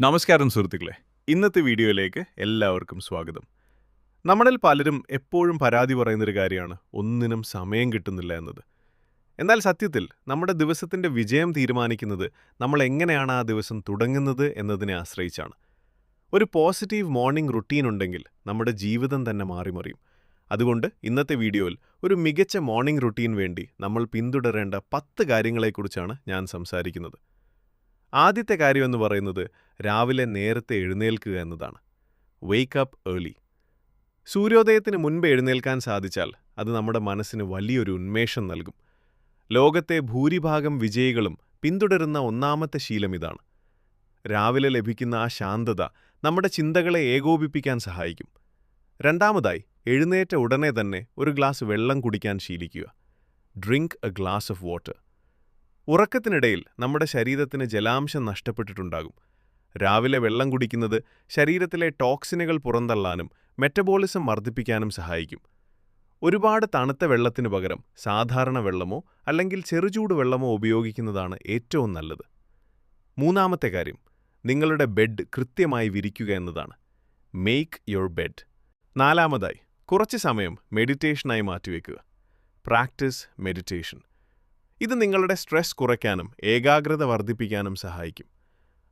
നമസ്കാരം സുഹൃത്തുക്കളെ. ഇന്നത്തെ വീഡിയോയിലേക്ക് എല്ലാവർക്കും സ്വാഗതം. നമ്മളിൽ പലരും എപ്പോഴും പരാതി പറയുന്നൊരു കാര്യമാണ് ഒന്നിനും സമയം കിട്ടുന്നില്ല എന്നത്. എന്നാൽ സത്യത്തിൽ നമ്മുടെ ദിവസത്തിന്റെ വിജയം തീരുമാനിക്കുന്നത് നമ്മൾ എങ്ങനെയാണ് ആ ദിവസം തുടങ്ങുന്നത് എന്നതിനെ ആശ്രയിച്ചാണ്. ഒരു പോസിറ്റീവ് മോർണിംഗ് റുട്ടീൻ ഉണ്ടെങ്കിൽ നമ്മുടെ ജീവിതം തന്നെ മാറിമറിയും. അതുകൊണ്ട് ഇന്നത്തെ വീഡിയോയിൽ ഒരു മികച്ച മോർണിംഗ് റുട്ടീൻ വേണ്ടി നമ്മൾ പിന്തുടരേണ്ട പത്ത് കാര്യങ്ങളെക്കുറിച്ചാണ് ഞാൻ സംസാരിക്കുന്നത്. ആദ്യത്തെ കാര്യം എന്ന് പറയുന്നത് രാവിലെ നേരത്തെ എഴുന്നേൽക്കുക എന്നതാണ്. വെയ്ക്ക് അപ്പ് ഏർലി സൂര്യോദയത്തിന് മുൻപ് എഴുന്നേൽക്കാൻ സാധിച്ചാൽ അത് നമ്മുടെ മനസ്സിന് വലിയൊരു ഉന്മേഷം നൽകും. ലോകത്തെ ഭൂരിഭാഗം വിജയികളും പിന്തുടരുന്ന ഒന്നാമത്തെ ശീലം ഇതാണ്. രാവിലെ ലഭിക്കുന്ന ആ ശാന്തത നമ്മുടെ ചിന്തകളെ ഏകോപിപ്പിക്കാൻ സഹായിക്കും. രണ്ടാമതായി എഴുന്നേറ്റ ഉടനെ തന്നെ ഒരു ഗ്ലാസ് വെള്ളം കുടിക്കാൻ ശീലിക്കുക. Drink a glass of water ഉറക്കത്തിനിടയിൽ നമ്മുടെ ശരീരത്തിന് ജലാംശം നഷ്ടപ്പെട്ടിട്ടുണ്ടാകും. രാവിലെ വെള്ളം കുടിക്കുന്നത് ശരീരത്തിലെ ടോക്സിനുകൾ പുറന്തള്ളാനും മെറ്റബോളിസം വർദ്ധിപ്പിക്കാനും സഹായിക്കും. ഒരുപാട് തണുത്ത വെള്ളത്തിനു പകരം സാധാരണ വെള്ളമോ അല്ലെങ്കിൽ ചെറുചൂട് വെള്ളമോ ഉപയോഗിക്കുന്നതാണ് ഏറ്റവും നല്ലത്. മൂന്നാമത്തെ കാര്യം നിങ്ങളുടെ ബെഡ് കൃത്യമായി വിരിക്കുക എന്നതാണ്. മേക്ക് യുവർ ബെഡ് നാലാമതായി കുറച്ച് സമയം മെഡിറ്റേഷനായി മാറ്റിവെക്കുക പ്രാക്ടീസ് മെഡിറ്റേഷൻ ഇത് നിങ്ങളുടെ സ്ട്രെസ് കുറയ്ക്കാനും ഏകാഗ്രത വർദ്ധിപ്പിക്കാനും സഹായിക്കും.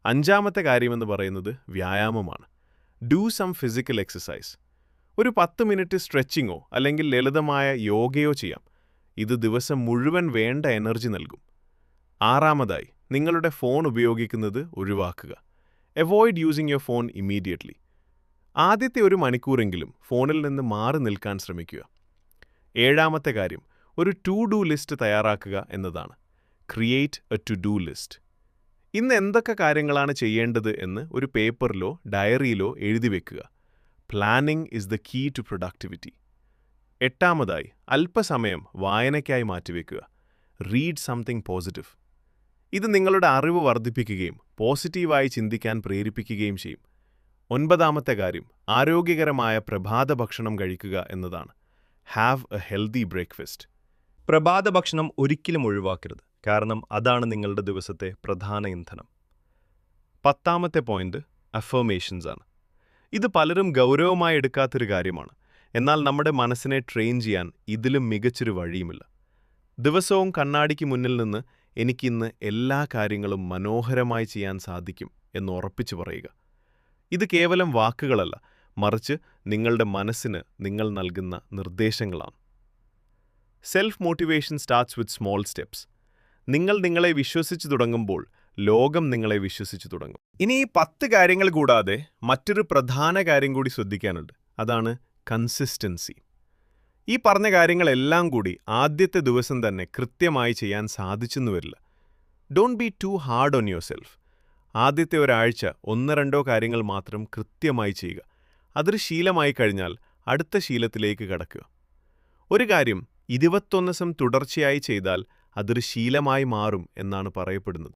അഞ്ചാമത്തെ കാര്യമെന്ന് പറയുന്നത് വ്യായാമമാണ്. Do some physical exercise. ഒരു പത്ത് മിനിറ്റ് സ്ട്രെച്ചിങ്ങോ അല്ലെങ്കിൽ ലളിതമായ യോഗയോ ചെയ്യാം. ഇത് ദിവസം മുഴുവൻ വേണ്ട എനർജി നൽകും. ആറാമതായി നിങ്ങളുടെ ഫോൺ ഉപയോഗിക്കുന്നത് ഒഴിവാക്കുക. Avoid using your phone immediately. ആദ്യത്തെ ഒരു മണിക്കൂറെങ്കിലും ഫോണിൽ നിന്ന് മാറി നിൽക്കാൻ ശ്രമിക്കുക. ഏഴാമത്തെ കാര്യം ഒരു ടു ഡു ലിസ്റ്റ് തയ്യാറാക്കുക എന്നതാണ്. Create a to do list. ഇന്ന് എന്തൊക്കെ കാര്യങ്ങളാണ് ചെയ്യേണ്ടത് എന്ന് ഒരു പേപ്പറിലോ ഡയറിയിലോ എഴുതി വെക്കുക. Planning is the key to productivity എട്ടാമതായി അല്പസമയം വായനയ്ക്കായി മാറ്റിവെക്കുക റീഡ് സംതിങ് പോസിറ്റീവ് ഇത് നിങ്ങളുടെ അറിവ് വർദ്ധിപ്പിക്കുകയും പോസിറ്റീവായി ചിന്തിക്കാൻ പ്രേരിപ്പിക്കുകയും ചെയ്യും. ഒൻപതാമത്തെ കാര്യം ആരോഗ്യകരമായ പ്രഭാത ഭക്ഷണം കഴിക്കുക എന്നതാണ്. ഹാവ് എ ഹെൽത്തി ബ്രേക്ക്ഫാസ്റ്റ് പ്രഭാത ഭക്ഷണം ഒരിക്കലും ഒഴിവാക്കരുത്. കാരണം അതാണ് നിങ്ങളുടെ ദിവസത്തെ പ്രധാന ഇന്ധനം. പത്താമത്തെ പോയിന്റ് അഫർമേഷൻസ് ആണ്. ഇത് പലരും ഗൗരവമായി എടുക്കാത്തൊരു കാര്യമാണ്. എന്നാൽ നമ്മുടെ മനസ്സിനെ ട്രെയിൻ ചെയ്യാൻ ഇതിലും മികച്ചൊരു വഴിയുമില്ല. ദിവസവും കണ്ണാടിക്ക് മുന്നിൽ നിന്ന് എനിക്കിന്ന് എല്ലാ കാര്യങ്ങളും മനോഹരമായി ചെയ്യാൻ സാധിക്കും എന്ന് ഉറപ്പിച്ചു പറയുക. ഇത് കേവലം വാക്കുകളല്ല മറിച്ച് നിങ്ങളുടെ മനസ്സിന് നിങ്ങൾ നൽകുന്ന നിർദ്ദേശങ്ങളാണ്. Self motivation starts with small steps നിങ്ങൾ നിങ്ങളെ വിശ്വസിച്ചു തുടങ്ങുമ്പോൾ ലോകം നിങ്ങളെ വിശ്വസിച്ചു തുടങ്ങും. ഇനി ഈ പത്ത് കാര്യങ്ങൾ കൂടാതെ മറ്റൊരു പ്രധാന കാര്യം കൂടി ശ്രദ്ധിക്കാനുണ്ട്. അതാണ് കൺസിസ്റ്റൻസി ഈ പറഞ്ഞ കാര്യങ്ങളെല്ലാം കൂടി ആദ്യത്തെ ദിവസം തന്നെ കൃത്യമായി ചെയ്യാൻ സാധിച്ചെന്നു വരില്ല. Don't be too hard on yourself ആദ്യത്തെ ഒരാഴ്ച ഒന്ന് രണ്ടോ കാര്യങ്ങൾ മാത്രം കൃത്യമായി ചെയ്യുക. അതൊരു ശീലമായി കഴിഞ്ഞാൽ അടുത്ത ശീലത്തിലേക്ക് കടക്കുക. ഒരു കാര്യം ഇരുപത്തൊന്ന് ദിവസം തുടർച്ചയായി ചെയ്താൽ അതൊരു ശീലമായി മാറും എന്നാണ് പറയപ്പെടുന്നത്.